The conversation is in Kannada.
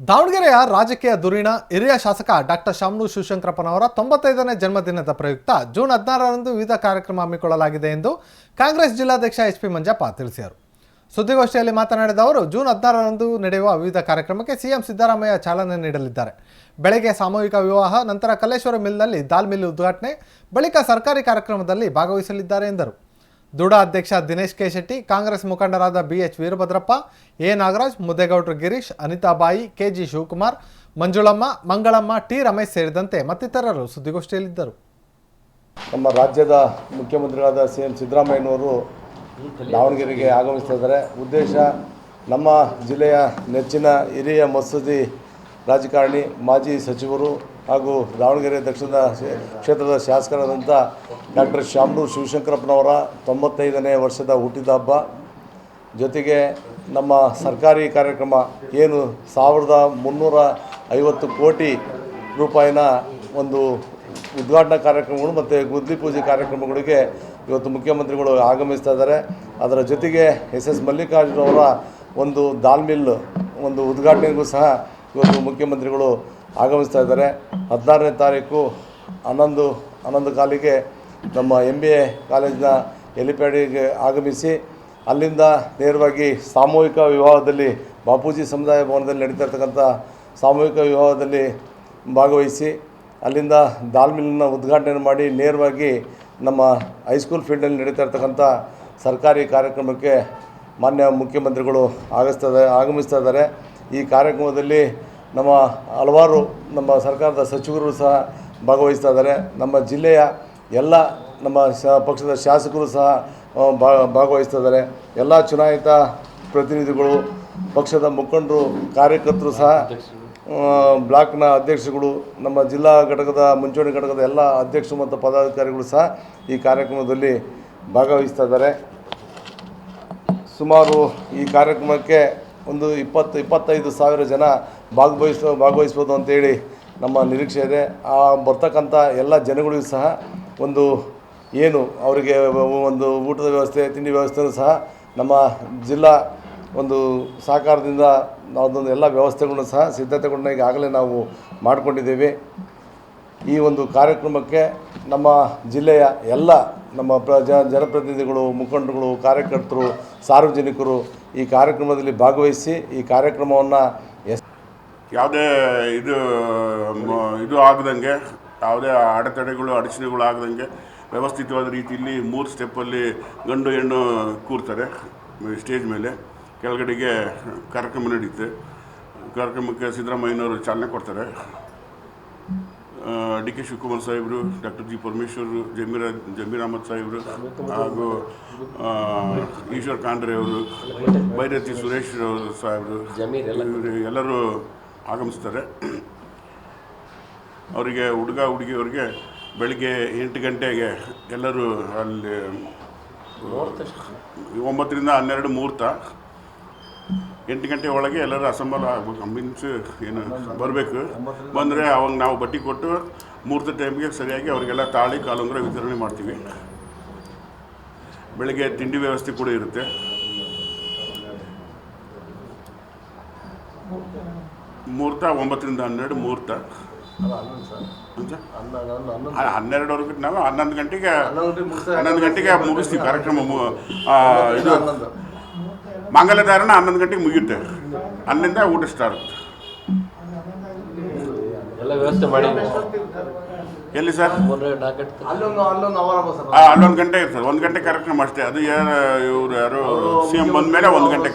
ದಾವಣಗೆರೆಯ ರಾಜಕೀಯ ಧುರೀಣ ಹಿರಿಯ ಶಾಸಕ ಡಾಕ್ಟರ್ ಶಾಮನು ಶಿವಶಂಕರಪ್ಪನವರ ತೊಂಬತ್ತೈದನೇ ಜನ್ಮದಿನದ ಪ್ರಯುಕ್ತ ಜೂನ್ ಹದಿನಾರರಂದು ವಿವಿಧ ಕಾರ್ಯಕ್ರಮ ಹಮ್ಮಿಕೊಳ್ಳಲಾಗಿದೆ ಎಂದು ಕಾಂಗ್ರೆಸ್ ಜಿಲ್ಲಾಧ್ಯಕ್ಷ ಎಚ್ ಪಿ ಮಂಜಪ್ಪ ತಿಳಿಸಿದರು. ಸುದ್ದಿಗೋಷ್ಠಿಯಲ್ಲಿ ಮಾತನಾಡಿದ ಅವರು, ಜೂನ್ ಹದಿನಾರರಂದು ನಡೆಯುವ ವಿವಿಧ ಕಾರ್ಯಕ್ರಮಕ್ಕೆ ಸಿಎಂ ಸಿದ್ದರಾಮಯ್ಯ ಚಾಲನೆ ನೀಡಲಿದ್ದಾರೆ. ಬೆಳಗ್ಗೆ ಸಾಮೂಹಿಕ ವಿವಾಹ, ನಂತರ ಕಲ್ಲೇಶ್ವರ ಮಿಲ್ನಲ್ಲಿ ದಾಲ್ ಮಿಲ್ ಉದ್ಘಾಟನೆ, ಬಳಿಕ ಸರ್ಕಾರಿ ಕಾರ್ಯಕ್ರಮದಲ್ಲಿ ಭಾಗವಹಿಸಲಿದ್ದಾರೆ ಎಂದರು. ದುಡ ಅಧ್ಯಕ್ಷ ದಿನೇಶ್ ಕೆ ಶೆಟ್ಟಿ ಕಾಂಗ್ರೆಸ್ ಮುಖಂಡರಾದ B H Veerabhadrappa, A Nagaraj ಮುದ್ದೇಗೌಡರು Girish Anitabai K G Shivakumar, Manjulamma, Mangalamma, T Ramesh ಸೇರಿದಂತೆ ಮತ್ತಿತರರು ಸುದ್ದಿಗೋಷ್ಠಿಯಲ್ಲಿದ್ದರು. ನಮ್ಮ ರಾಜ್ಯದ ಮುಖ್ಯಮಂತ್ರಿಗಳಾದ ಸಿ ಎಂ ಸಿದ್ದರಾಮಯ್ಯನವರು ದಾವಣಗೆರೆಗೆ ಆಗಮಿಸ್ತಾ ಇದ್ದಾರೆ. ಉದ್ದೇಶ, ನಮ್ಮ ಜಿಲ್ಲೆಯ ನೆಚ್ಚಿನ ಹಿರಿಯ ಮಸೂದಿ ರಾಜಕಾರಣಿ ಮಾಜಿ ಸಚಿವರು ಹಾಗೂ ದಾವಣಗೆರೆ ದಕ್ಷಿಣದ ಕ್ಷೇತ್ರದ ಶಾಸಕರಾದಂಥ ಡಾಕ್ಟರ್ ಶಾಮನೂರು ಶಿವಶಂಕರಪ್ಪನವರ ತೊಂಬತ್ತೈದನೇ ವರ್ಷದ ಹುಟ್ಟಿದ ಹಬ್ಬ. ಜೊತೆಗೆ ನಮ್ಮ ಸರ್ಕಾರಿ ಕಾರ್ಯಕ್ರಮ ಏನು ಸಾವಿರದ ಮುನ್ನೂರ ಐವತ್ತು ಕೋಟಿ ರೂಪಾಯಿನ ಒಂದು ಉದ್ಘಾಟನಾ ಕಾರ್ಯಕ್ರಮಗಳು ಮತ್ತು ಗುದ್ದಿ ಪೂಜೆ ಕಾರ್ಯಕ್ರಮಗಳಿಗೆ ಇವತ್ತು ಮುಖ್ಯಮಂತ್ರಿಗಳು ಆಗಮಿಸ್ತಾ ಇದ್ದಾರೆ. ಅದರ ಜೊತೆಗೆ ಎಸ್ ಎಸ್ ಮಲ್ಲಿಕಾರ್ಜುನವರ ಒಂದು ದಾಲ್ ಮಿಲ್ ಒಂದು ಉದ್ಘಾಟನೆಗೂ ಸಹ ಇವತ್ತು ಮುಖ್ಯಮಂತ್ರಿಗಳು ಆಗಮಿಸ್ತಾ ಇದ್ದಾರೆ. ಹದಿನಾರನೇ ತಾರೀಕು ಹನ್ನೊಂದು ಹನ್ನೊಂದು ಕಾಲಿಗೆ ನಮ್ಮ ಎಂ ಬಿ ಎ ಕಾಲೇಜಿನ ಎಲಿಪ್ಯಾಡಿಗೆ ಆಗಮಿಸಿ, ಅಲ್ಲಿಂದ ನೇರವಾಗಿ ಸಾಮೂಹಿಕ ವಿವಾಹದಲ್ಲಿ, ಬಾಪೂಜಿ ಸಮುದಾಯ ಭವನದಲ್ಲಿ ನಡೀತಾ ಇರ್ತಕ್ಕಂಥ ಸಾಮೂಹಿಕ ವಿವಾಹದಲ್ಲಿ ಭಾಗವಹಿಸಿ, ಅಲ್ಲಿಂದ ದಾಲ್ ಮಿಲ್ಲನ್ನು ಉದ್ಘಾಟನೆ ಮಾಡಿ, ನೇರವಾಗಿ ನಮ್ಮ ಹೈಸ್ಕೂಲ್ ಫೀಲ್ಡಲ್ಲಿ ನಡೀತಾ ಇರ್ತಕ್ಕಂಥ ಸರ್ಕಾರಿ ಕಾರ್ಯಕ್ರಮಕ್ಕೆ ಮಾನ್ಯ ಮುಖ್ಯಮಂತ್ರಿಗಳು ಇದ್ದಾರೆ ಆಗಮಿಸ್ತಾ ಇದ್ದಾರೆ. ಈ ಕಾರ್ಯಕ್ರಮದಲ್ಲಿ ನಮ್ಮ ಹಲವಾರು ನಮ್ಮ ಸರ್ಕಾರದ ಸಚಿವರು ಸಹ ಭಾಗವಹಿಸ್ತಾ ಇದ್ದಾರೆ. ನಮ್ಮ ಜಿಲ್ಲೆಯ ಎಲ್ಲ ನಮ್ಮ ಪಕ್ಷದ ಶಾಸಕರು ಸಹ ಭಾಗವಹಿಸ್ತಾ ಇದ್ದಾರೆ. ಎಲ್ಲ ಚುನಾಯಿತ ಪ್ರತಿನಿಧಿಗಳು, ಪಕ್ಷದ ಮುಖಂಡರು, ಕಾರ್ಯಕರ್ತರು ಸಹ ಬ್ಲಾಕ್ನ ಅಧ್ಯಕ್ಷಗಳು, ನಮ್ಮ ಜಿಲ್ಲಾ ಘಟಕದ ಮುಂಚೂಣಿ ಘಟಕದ ಎಲ್ಲ ಅಧ್ಯಕ್ಷರು ಮತ್ತು ಪದಾಧಿಕಾರಿಗಳು ಸಹ ಈ ಕಾರ್ಯಕ್ರಮದಲ್ಲಿ ಭಾಗವಹಿಸ್ತಾ ಇದ್ದಾರೆ. ಸುಮಾರು ಈ ಕಾರ್ಯಕ್ರಮಕ್ಕೆ ಒಂದು ಇಪ್ಪತ್ತು, ಇಪ್ಪತ್ತೈದು ಸಾವಿರ ಜನ ಭಾಗವಹಿಸ, ಭಾಗವಹಿಸ್ಬೋದು ಅಂತೇಳಿ ನಮ್ಮ ನಿರೀಕ್ಷೆ ಇದೆ. ಆ ಬರ್ತಕ್ಕಂಥ ಎಲ್ಲ ಜನಗಳಿಗೂ ಸಹ ಒಂದು ಏನು ಅವರಿಗೆ ಒಂದು ಊಟದ ವ್ಯವಸ್ಥೆ, ತಿಂಡಿ ವ್ಯವಸ್ಥೆಯೂ ಸಹ ನಮ್ಮ ಜಿಲ್ಲಾ ಒಂದು ಸಹಕಾರದಿಂದ ಅದೊಂದು ಎಲ್ಲ ವ್ಯವಸ್ಥೆಗಳನ್ನು ಸಹ ಸಿದ್ಧತೆಗಳನ್ನ ಈಗಾಗಲೇ ನಾವು ಮಾಡಿಕೊಂಡಿದ್ದೇವೆ. ಈ ಒಂದು ಕಾರ್ಯಕ್ರಮಕ್ಕೆ ನಮ್ಮ ಜಿಲ್ಲೆಯ ಎಲ್ಲ ನಮ್ಮ ಪ್ರ ಜನಪ್ರತಿನಿಧಿಗಳು, ಮುಖಂಡರುಗಳು, ಕಾರ್ಯಕರ್ತರು, ಸಾರ್ವಜನಿಕರು ಈ ಕಾರ್ಯಕ್ರಮದಲ್ಲಿ ಭಾಗವಹಿಸಿ ಈ ಕಾರ್ಯಕ್ರಮವನ್ನು ಎಸ್ ಯಾವುದೇ ಇದು ಇದು ಆಗದಂಗೆ, ಯಾವುದೇ ಅಡೆತಡೆಗಳು, ಅಡಚಣೆಗಳು ಆಗದಂಗೆ ವ್ಯವಸ್ಥಿತವಾದ ರೀತಿಯಲ್ಲಿ ಮೂರು ಸ್ಟೆಪ್ಪಲ್ಲಿ ಗಂಡು, ಹೆಣ್ಣು ಕೂರ್ತಾರೆ, ಸ್ಟೇಜ್ ಮೇಲೆ. ಕೆಳಗಡೆಗೆ ಕಾರ್ಯಕ್ರಮ ನಡೆಯುತ್ತೆ ಕಾರ್ಯಕ್ರಮಕ್ಕೆ ಸಿದ್ದರಾಮಯ್ಯನವರು ಚಾಲನೆ ಕೊಡ್ತಾರೆ. ಡಿ ಕೆ ಶಿವಕುಮಾರ್ ಸಾಹೇಬರು, ಡಾಕ್ಟರ್ ಜಿ ಪರಮೇಶ್ವರ್, ಜಮೀರ, ಜಮೀರ್ ಅಹಮದ್ ಸಾಹೇಬರು ಹಾಗೂ ಈಶ್ವರ್ ಖಾಂಡ್ರೆ ಅವರು, ಭೈರತಿ ಸುರೇಶ್ ಸಾಹೇಬರು ಎಲ್ಲರೂ ಆಗಮಿಸ್ತಾರೆ. ಅವರಿಗೆ, ಹುಡುಗ ಹುಡುಗಿಯವ್ರಿಗೆ ಬೆಳಿಗ್ಗೆ ಎಂಟು ಗಂಟೆಗೆ ಎಲ್ಲರೂ ಅಲ್ಲಿ, ಒಂಬತ್ತರಿಂದ ಹನ್ನೆರಡು ಮುಹೂರ್ತ. ಎಂಟು ಗಂಟೆ ಒಳಗೆ ಎಲ್ಲರೂ ಅಸೆಂಬಲ್ ಆಗಬೇಕು ಮೀನ್ಸ್ ಏನು ಬರಬೇಕು. ಬಂದರೆ ಅವಾಗ ನಾವು ಬಟ್ಟೆ ಕೊಟ್ಟು ಮೂರ್ತ ಟೈಮ್ಗೆ ಸರಿಯಾಗಿ ಅವರಿಗೆಲ್ಲ ತಾಳಿ ಕಾಲುಂಗ್ರ ವಿತರಣೆ ಮಾಡ್ತೀವಿ. ಬೆಳಗ್ಗೆ ತಿಂಡಿ ವ್ಯವಸ್ಥೆ ಕೂಡ ಇರುತ್ತೆ. ಮುಹೂರ್ತ ಒಂಬತ್ತರಿಂದ ಹನ್ನೆರಡು ಮುಹೂರ್ತ? ಆ, ಹನ್ನೆರಡುವರೆಗೆ ನಾವು ಹನ್ನೊಂದು ಗಂಟೆಗೆ ಹನ್ನೊಂದು ಗಂಟೆಗೆ ಮುಗಿಸ್ತೀವಿ. ಕಾರ್ಯಕ್ರಮ ಇದು. ಮಂಗಲ ಧಾರಣ ಹನ್ನೊಂದು ಗಂಟೆಗೆ ಮುಗಿಯುತ್ತೆ. ಅಲ್ಲಿಂದ ಊಟ ಸ್ಟಾರ್ಟ್ ಎಲ್ಲ ವ್ಯವಸ್ಥೆ ಮಾಡಿ. ಎಲ್ಲಿ ಸರ್? ಅಲ್ಲೊಂದು ಗಂಟೆ ಇರ್ತದೆ. ಒಂದು ಗಂಟೆ ಕಾರ್ಯಕ್ರಮ ಅಷ್ಟೇ. ಅದು ಯಾರು ಇವರು ಯಾರು ಸಿ ಎಂ ಬಂದ ಮೇಲೆ ಒಂದು ಗಂಟೆ